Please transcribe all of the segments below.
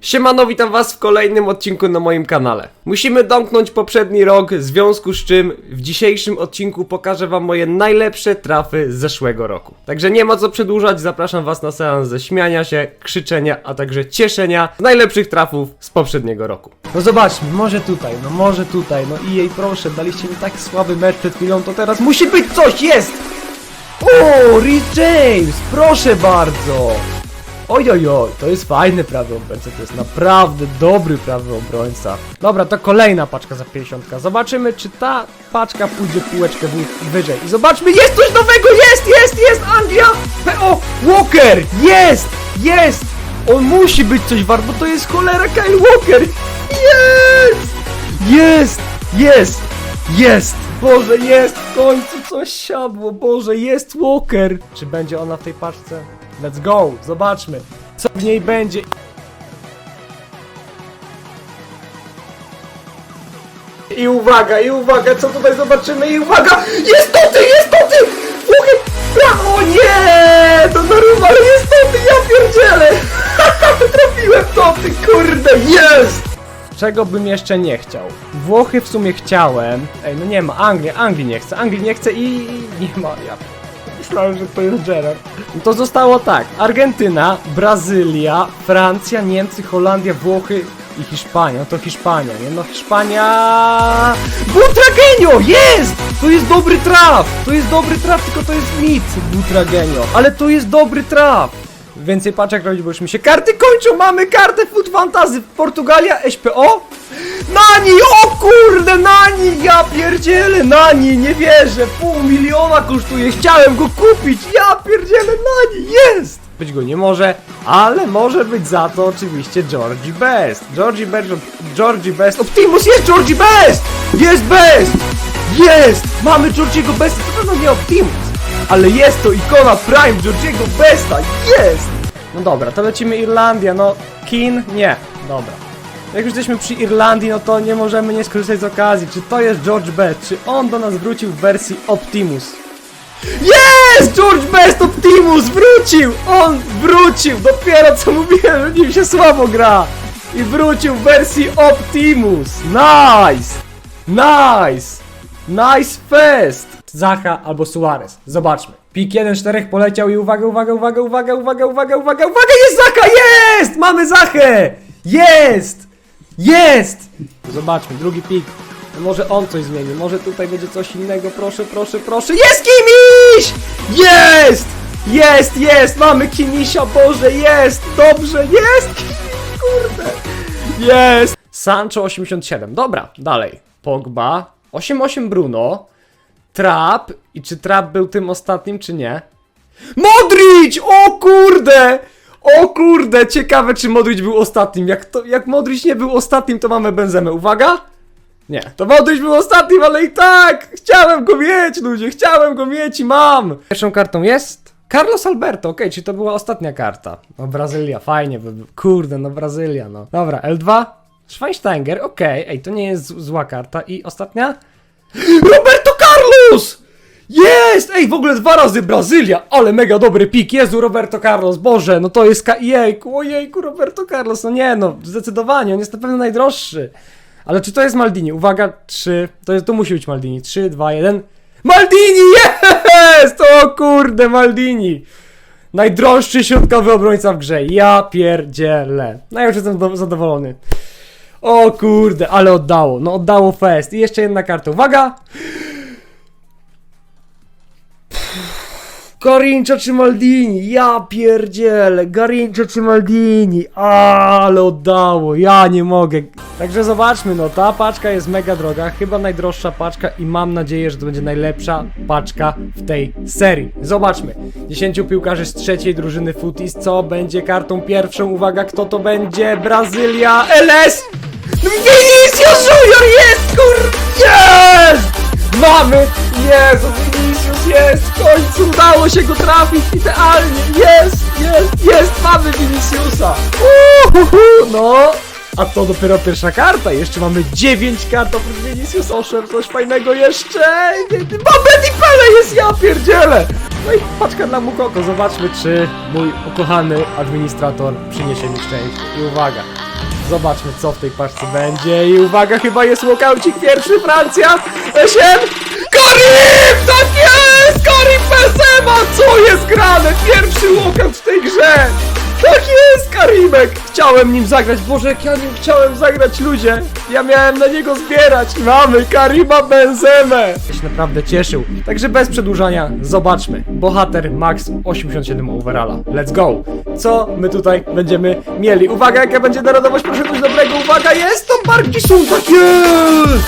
Siemano, witam was w kolejnym odcinku na moim kanale. Musimy domknąć poprzedni rok, w związku z czym w dzisiejszym odcinku pokażę wam moje najlepsze trafy z zeszłego roku. Także nie ma co przedłużać, zapraszam was na seans ze śmiania się, krzyczenia, a także cieszenia z najlepszych trafów z poprzedniego roku. No zobaczmy, może tutaj, no może tutaj, no i jej proszę, daliście mi tak słaby mecz przed chwilą, to teraz musi być coś, jest! O, Rhys James, proszę bardzo! Oj, oj, oj, to jest fajny prawy obrońca, to jest naprawdę dobry prawy obrońca. Dobra, to kolejna paczka za 50. Zobaczymy, czy ta paczka pójdzie półeczkę wyżej. I zobaczmy, jest coś nowego, jest, jest, jest, Anglia! O, Walker, jest, jest! On musi być coś wart, bo to jest cholera Kyle Walker! Jest! Jest! Jest! Jest! Boże, jest! W końcu coś siadło! Boże, jest Walker! Czy będzie ona w tej paczce? Let's go! Zobaczmy, co w niej będzie. I uwaga, i uwaga, co tutaj zobaczymy, i uwaga! Jest to ty, jest to ty! Walker! O nie! To normal, jest to ty, ja pierdzielę! Trafiłem to ty, kurde, jest! Czego bym jeszcze nie chciał? Włochy w sumie chciałem. Ej, no nie ma, Anglii, Anglii nie chcę, Anglii nie chcę i nie ma, ja myślałem, że to jest Gerard. No to zostało tak, Argentyna, Brazylia, Francja, Niemcy, Holandia, Włochy i Hiszpania. No to Hiszpania, nie? No Hiszpania... Butragenio! Jest! To jest dobry traf! To jest dobry traf, tylko to jest mit, Butragenio. Ale to jest dobry traf! Więcej paczek robić, bo już mi się karty kończą. Mamy kartę Food Fantasy. Portugalia, SPO. Nani, o kurde, Nani, ja pierdzielę, Nani, nie wierzę. Pół miliona kosztuje, chciałem go kupić. Ja pierdzielę, Nani, jest. Być go nie może, ale może być za to oczywiście Georgie Best. Georgie Best, Georgie Best. Optimus jest Georgie Best! Jest Best! Jest! Mamy Georgiego Besta, to pewno nie Optimus. Ale jest to ikona Prime Georgiego Besta! Jest! No dobra, to lecimy Irlandia, no Kin? Nie. Dobra. Jak już jesteśmy przy Irlandii, no to nie możemy nie skorzystać z okazji. Czy to jest George Best? Czy on do nas wrócił w wersji Optimus? Jest! George Best Optimus wrócił! On wrócił! Dopiero co mówiłem, że nim się słabo gra! I wrócił w wersji Optimus! Nice! Nice! Nice fest! Zacha albo Suarez. Zobaczmy. Pik 1-4 poleciał i uwaga, uwaga, uwaga, uwaga, uwaga, uwaga, uwaga, uwaga, jest Zacha! Jest! Mamy Zachę! Jest! Jest! Zobaczmy, drugi pik. Może on coś zmieni, może tutaj będzie coś innego, proszę, proszę, proszę. Jest Kimiś! Jest! Jest, jest! Mamy Kimisia, Boże, jest! Dobrze, jest! Kurde! Jest! Sancho 87, dobra, dalej. Pogba, 88 Bruno, Trap, i czy Trap był tym ostatnim, czy nie? Modric! O kurde! O kurde! Ciekawe, czy Modric był ostatnim. Jak, to, jak Modric nie był ostatnim, to mamy Benzemę. Uwaga! Nie, to Modric był ostatnim, ale i tak! Chciałem go mieć, ludzie! Chciałem go mieć i mam! Pierwszą kartą jest... Carlos Alberto, okej, czy to była ostatnia karta? No Brazylia, fajnie by. Kurde, no Brazylia, no. Dobra, L2. Schweinsteiger, okej, ej, to nie jest zła karta. I ostatnia? Roberto Jest! Ej, w ogóle dwa razy Brazylia, ale mega dobry pik, Jezu, Roberto Carlos, Boże, no to jest. Jejku, ojejku, Roberto Carlos, no nie no, zdecydowanie, on jest na pewno najdroższy. Ale czy to jest Maldini? Uwaga, trzy, to jest, to musi być Maldini, trzy, dwa, jeden. Maldini, jest! O kurde, Maldini! Najdroższy środkowy obrońca w grze, ja pierdzielę. No ja już jestem do- zadowolony. O kurde, ale oddało, no oddało fest. I jeszcze jedna karta, uwaga! Garincha czy Maldini? Ja pierdzielę, Garincha czy Maldini? Ale oddało, ja nie mogę. Także zobaczmy, no ta paczka jest mega droga, chyba najdroższa paczka i mam nadzieję, że to będzie najlepsza paczka w tej serii. Zobaczmy, 10 piłkarzy z trzeciej drużyny Footies, co będzie kartą pierwszą? Uwaga, kto to będzie? Brazylia, LS! Vinicius Junior jest, kur... Jest! Mamy! Jezu, Vinicius jest! W końcu udało się go trafić idealnie! Jest, jest, jest! Mamy Viniciusa! Uhuhu, no! A to dopiero pierwsza karta, jeszcze mamy 9 kart oprócz Viniciusa, owszem, coś fajnego jeszcze! Babet i Pele jest, ja pierdzielę! No i paczka dla Mukoko, zobaczmy czy mój ukochany administrator przyniesie mi szczęście. I uwaga, Zobaczmy, co w tej paczce będzie. I uwaga, chyba jest łokaucik pierwszy, Francja! Esien! Karim! Tak jest! Karim Benzema! Co jest grane? Pierwszy łokaut w tej grze! Tak jest, Karimek! Chciałem nim zagrać, Boże, jak ja nim chciałem zagrać, ludzie! Ja miałem na niego zbierać! Mamy Karima Benzemę! Ja się naprawdę cieszył. Także bez przedłużania, zobaczmy. Bohater Max 87 overalla. Let's go! Co my tutaj będziemy mieli? Uwaga, jaka będzie narodowość, proszę coś dobrego, uwaga, jest to Parkinson, tak jest!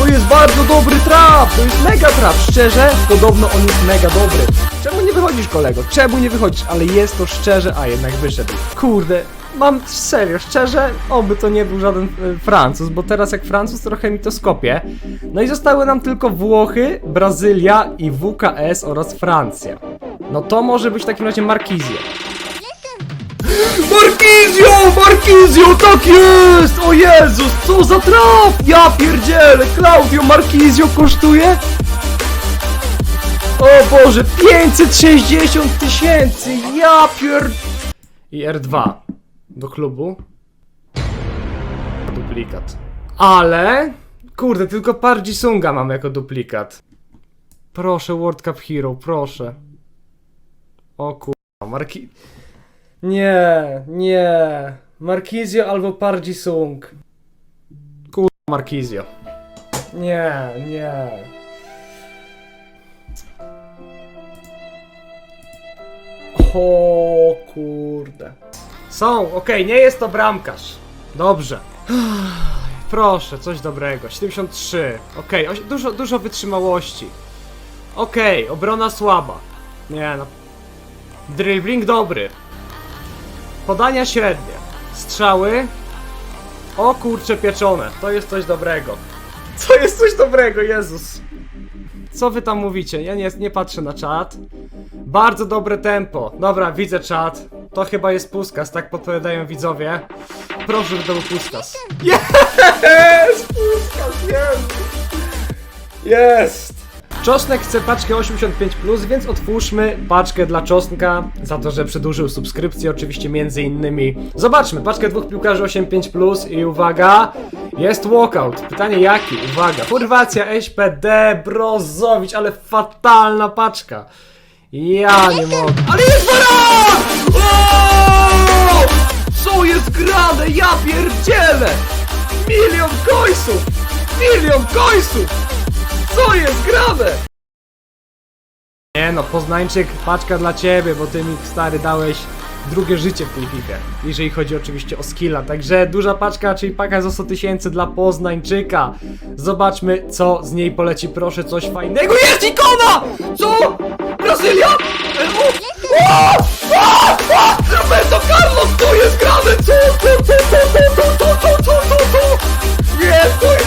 To jest bardzo dobry trap, to jest mega trap, szczerze, podobno on jest mega dobry. Czemu nie wychodzisz kolego? Czemu nie wychodzisz? Ale jest to szczerze, a jednak wyszedł. Kurde, mam serio, szczerze, oby to nie był żaden e, Francuz, bo teraz jak Francuz trochę mi to skopie. No i zostały nam tylko Włochy, Brazylia i WKS oraz Francja. No to może być w takim razie Markizio. Markizio! Markizio, tak jest! O Jezus, co za traf! Ja pierdzielę, Claudio Markizio kosztuje? O Boże, 560 tysięcy! Ja pier... I R2 do klubu. Duplikat. Ale... Kurde, tylko Parjisunga mam jako duplikat. Proszę, World Cup Hero, proszę. O kurwa, Marki... Nie, nie. Markizio albo Parjisung. Kurwa, Markizio. Nie, nie. O kurde. Są, okej, nie jest to bramkarz. Dobrze. Proszę, coś dobrego. 73. Okej, oś- dużo, dużo wytrzymałości. Okej, obrona słaba. Nie no. Dribbling dobry. Podania średnie. Strzały. O kurcze pieczone. To jest coś dobrego. To jest coś dobrego, Jezus. Co wy tam mówicie? Ja nie, nie patrzę na czat. Bardzo dobre tempo. Dobra, widzę czat. To chyba jest puskas, tak podpowiadają widzowie. Proszę, żeby to był puskas. Jest! Puskas, jest! Jest! Czosnek chce paczkę 85+, więc otwórzmy paczkę dla Czosnka za to, że przedłużył subskrypcję, oczywiście między innymi. Zobaczmy, paczkę dwóch piłkarzy 85+, i uwaga, jest walkout. Pytanie jaki? Uwaga, Chorwacja, SPD, Brozowicz, ale fatalna paczka. Ja nie mogę. Ale jest baran! Co jest grane? Ja pierdzielę! Milion końców! Milion końców! Co jest grane? Nie no, Poznańczyk, paczka dla ciebie, bo ty mi stary dałeś drugie życie w tej FIFA. Jeżeli chodzi oczywiście o skilla. Także duża paczka, czyli paka za 100 tysięcy dla Poznańczyka. Zobaczmy, co z niej poleci. Proszę, coś fajnego. Jest ikona! Co? Brazylia? E! Roberto Carlos, co jest grane? Co? Co? Co? Co? Co? Co? Co? Co? Co? Co? Co? Jest! Co jest?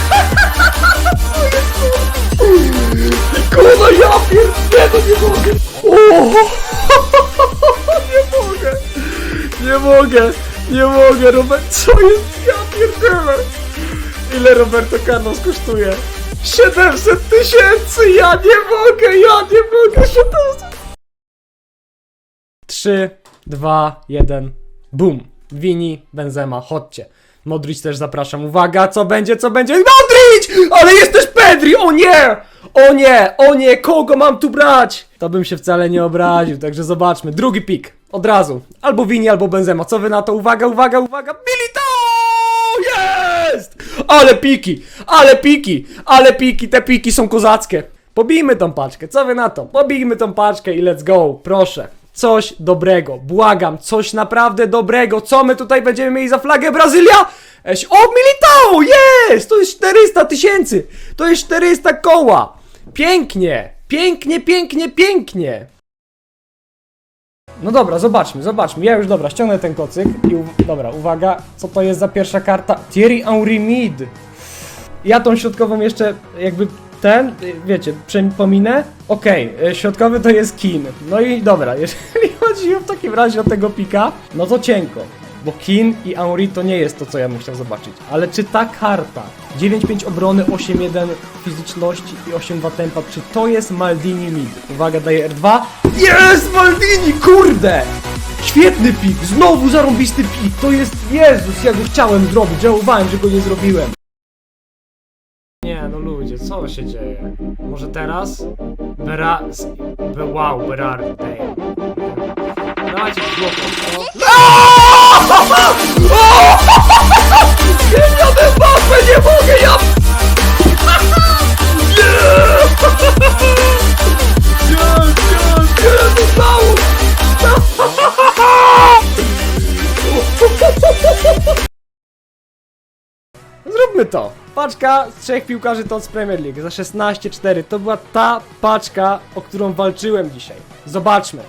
Ikona, ja pierdolę, to nie mogę! O! Mogę! Nie mogę, Robert! Co jest? Ja pierdolę! Ile Roberto Carlos kosztuje? 700 tysięcy! Ja nie mogę! Ja nie mogę! 700! 3, 2, 1, BUM! Wini, Benzema, chodźcie. Modric też zapraszam. Uwaga, co będzie, co będzie? Modric! Ale jest też Pedri! O nie! O nie! O nie! Kogo mam tu brać? To bym się wcale nie obraził, także zobaczmy. Drugi pik. Od razu. Albo Wini, albo Benzema. Co wy na to? Uwaga, uwaga, uwaga! Militao! Jest! Ale piki! Ale piki! Ale piki! Te piki są kozackie. Pobijmy tą paczkę. Co wy na to? Pobijmy tą paczkę i let's go. Proszę. Coś dobrego. Błagam. Coś naprawdę dobrego. Co my tutaj będziemy mieli za flagę? Brazylia? Eś, o, Militao! Jest! To jest 400 tysięcy! To jest 400 koła! Pięknie! Pięknie, pięknie, pięknie! No dobra, zobaczmy, zobaczmy. Ja już dobra, ściągnę ten kocyk i u... dobra, uwaga, co to jest za pierwsza karta? Thierry Henry Mid. Ja tą środkową jeszcze jakby ten, wiecie, przypominę. Okej, y, środkowy to jest Kin. No i dobra, jeżeli chodzi w takim razie o tego pika, no to cienko. Bo Kin i Henry to nie jest to, co ja bym chciał zobaczyć. Ale czy ta karta 9-5 obrony, 8-1 fizyczności i 8-2 tempa, czy to jest Maldini mid? Uwaga, daję R2. Jest Maldini, kurde! Świetny pik! Znowu zarąbisty pik! To jest... Jezus, ja go chciałem zrobić, żałowałem, że go nie zrobiłem. Nie, no ludzie, co się dzieje? Może teraz? Bera... wow, Berard, chłopom, co? Jadę babę, nie mogę, ja... Nie! Nie, nie, nie, zostało! Zróbmy to. Paczka z trzech piłkarzy TOT z Premier League za 16-4. To była ta paczka, o którą walczyłem dzisiaj. Zobaczmy.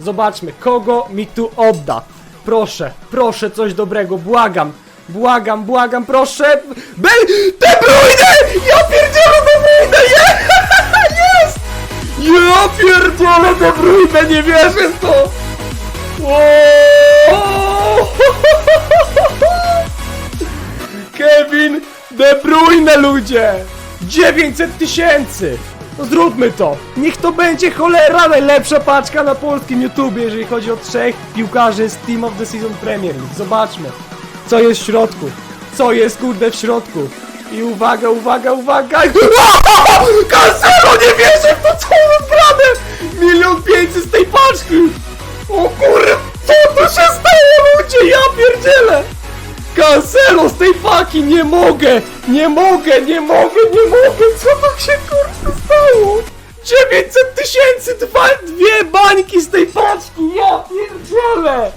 Zobaczmy, kogo mi tu odda. Proszę, proszę coś dobrego, błagam. Błagam, błagam, proszę. Bel... De! Ja pierdzielę De Bruyne! Je- Jest! Ja pierdzielę De nie wierzę w to! Kevin De Bruyne, ludzie! 900 tysięcy! No zróbmy to! Niech to będzie cholera najlepsza paczka na polskim YouTubie, jeżeli chodzi o trzech piłkarzy z Team of the Season Premier League. Zobaczmy, co jest w środku. Co jest kurde w środku. I uwaga, uwaga, uwaga! Cancelo, nie wierzę w to, co wybrane! Milion pięćset z tej paczki! O kurde, co tu się stało, ludzie? Ja pierdzielę! Cancelo z tej paki, nie mogę! Nie mogę, nie mogę, nie mogę! Co to się kurczę stało? 900 tysięcy, dwa, dwie bańki z tej paczki, ja pierdzielę!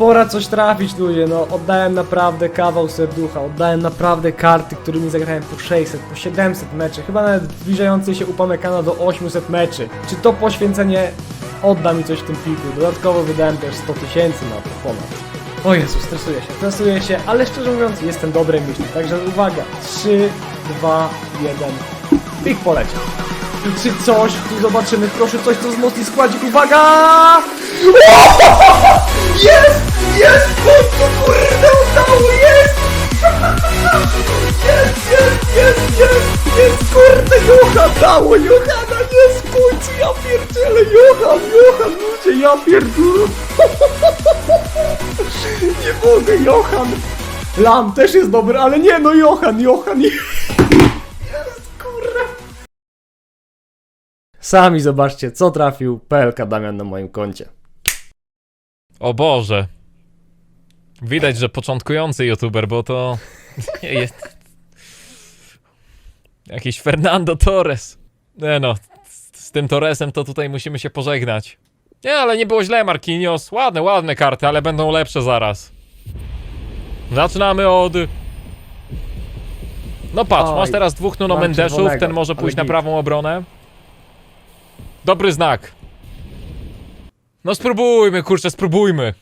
Pora coś trafić ludzie, no oddałem naprawdę kawał serducha, oddałem naprawdę karty, którymi zagrałem po 600, po 700 meczy, chyba nawet zbliżającej się upamekana do 800 meczy. Czy to poświęcenie odda mi coś w tym piku? Dodatkowo wydałem też 100 tysięcy na to ponad. O Jezu, stresuję się, stresuję się, ale szczerze mówiąc jestem dobrej myśli, także uwaga, 3, 2, 1, pik poleciał. I czy coś, tu zobaczymy, proszę coś, co wzmocni składzik, uwaga! Jest! Jest! Końcu, kurde, udało! Jest! Jest, jest, jest, jest! Jest, kurde, Jocha dało! Johana jest w końcu! Ja pierdzielę! Johan, Johan, ludzie, ja pierdzielę! Nie mogę, Johan! Lam też jest dobry, ale nie, no Johan, Johan! Jest, Sami zobaczcie, co trafił PLK Damian na moim koncie. O Boże. Widać, że początkujący youtuber, bo to jest jakiś Fernando Torres. Nie no, z, z tym Torresem to tutaj musimy się pożegnać. Nie, ale nie było źle, Marquinhos. Ładne, ładne karty, ale będą lepsze zaraz. Zaczynamy od... No patrz, Oj, masz teraz dwóch Nuno mam Mendeszów, czerwonego, ten może ale pójść na git. prawą obronę. Dobry znak. No spróbujmy, kurczę, spróbujmy.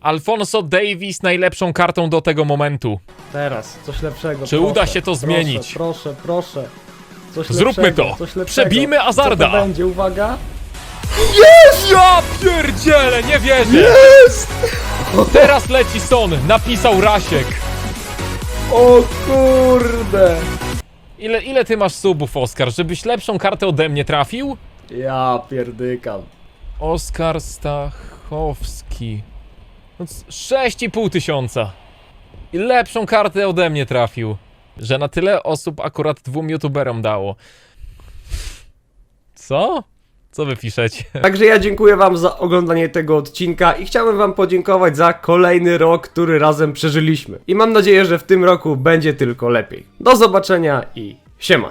Alfonso Davis najlepszą kartą do tego momentu. Teraz, coś lepszego. Czy proszę, uda się to proszę, zmienić? Proszę, proszę. Coś Zróbmy lepszego, to. Coś lepszego. Przebijmy Hazarda. Co to będzie, uwaga. Jest! Ja pierdzielę, nie wierzę! Jest! Teraz leci Son, napisał Rasiek. O kurde. Ile, ile ty masz subów, Oskar, żebyś lepszą kartę ode mnie trafił? Ja pierdykam. Oskar Stachowski. No c- 6,5 tysiąca. I lepszą kartę ode mnie trafił. Że na tyle osób akurat dwóm youtuberom dało. Co? Co wy piszecie? Także ja dziękuję wam za oglądanie tego odcinka i chciałbym wam podziękować za kolejny rok, który razem przeżyliśmy. I mam nadzieję, że w tym roku będzie tylko lepiej. Do zobaczenia i siema.